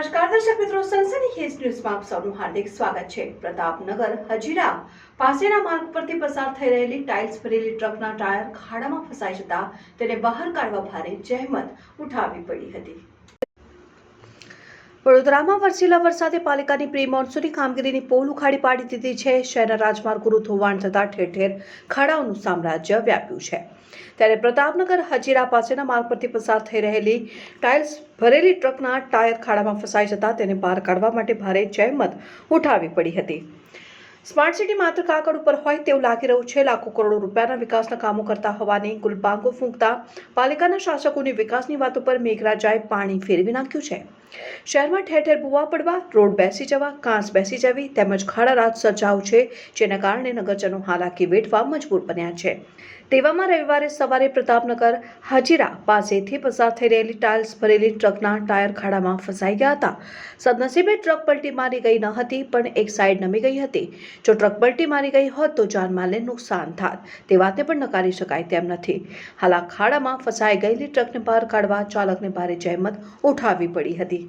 નમસ્કાર, દર્શક મિત્રો, સનસની ખેસ ન્યૂઝમાં આપ સૌનું હાર્દિક સ્વાગત છે. પ્રતાપનગર, હજીરા પાસેના માર્ગ પરથી પસાર થઈ રહેલી ટાઇલ્સ ભરેલી ટ્રકના ટાયર ખાડામાં ફસાઈ જતા તેને બહાર કાઢવા ભારે જહેમત ઉઠાવવી પડી હતી. વડોદરામાં વરસેલા વરસાદે પાલિકાની પ્રી મોન્સૂનની કામગીરીની પોલ ઉખાડી પાડી દીધી છે. શહેરના રાજમાર્ગોનું ધોવાણ થતાં ઠેર ઠેર ખાડાઓનું સામ્રાજ્ય વ્યાપ્યું છે. ત્યારે પ્રતાપનગર, હજીરા પાસેના માર્ગ પરથી પસાર થઈ રહેલી ટાઇલ્સ ભરેલી ટ્રકના ટાયર ખાડામાં ફસાઈ જતાં તેને બહાર કાઢવા માટે ભારે જહેમત ઉઠાવવી પડી હતી. સ્માર્ટ સિટી માત્ર કાગળ ઉપર હોય તેવું લાગી રહ્યું છે. લાખો કરોડો રૂપિયાના વિકાસના કામો કરતા હોવાની ગુલબાંગો ફૂંકતા પાલિકાના શાસકોની વિકાસની વાત ઉપર મેઘરાજાએ પાણી ફેરવી નાખ્યું છે. શહેરમાં ઠેર ઠેર ભૂવા પડવા, રોડ બેસી જવા, કાંસ બેસી જવી તેમજ ખાડા રાત સર્જાવ છે, જેના કારણે નગરજનો હાલાકી વેઠવા મજબૂર બન્યા છે. તેવામાં રવિવારે સવારે પ્રતાપનગર, હાજીરા પાસેથી પસાર થઈ રહેલી ટાઇલ્સ ભરેલી ટ્રકના ટાયર ખાડામાં ફસાઈ ગયા હતા. સદનસીબે ટ્રક પલટી મારી ગઈ ન હતી, પણ એક સાઈડ નમી ગઈ હતી. જો ટ્રક પલટી મારી ગઈ હોત તો જાનમાલને નુકસાન થાત. તે વાતને પણ નકારી શકાય તેમ નથી. હાલ ખાડામાં ફસાઈ ગયેલી ટ્રકને બહાર કાઢવા ચાલકને ભારે જહેમત ઉઠાવવી પડી હતી.